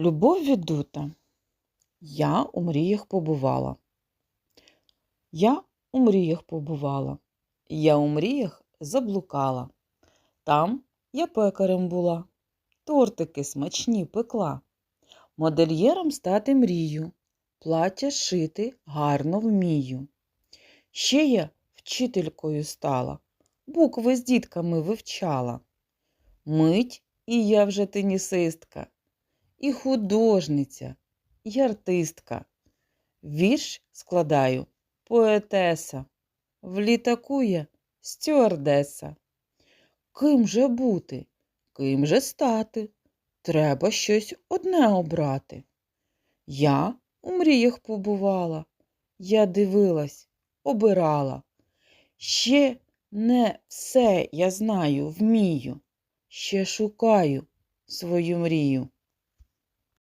Любов відута. Я у мріях побувала. Я у мріях побувала. Я у мріях заблукала. Там я пекарем була. Тортики смачні пекла. Модельєром стати мрію. Плаття шити гарно вмію. Ще я вчителькою стала. Букви з дітками вивчала. Мить і я вже тенісистка і художниця, і артистка. Вірш складаю поетеса, в літаку я стюардеса. Ким же бути, ким же стати? Треба щось одне обрати. Я у мріях побувала, я дивилась, обирала. Ще не все я знаю, вмію, ще шукаю свою мрію.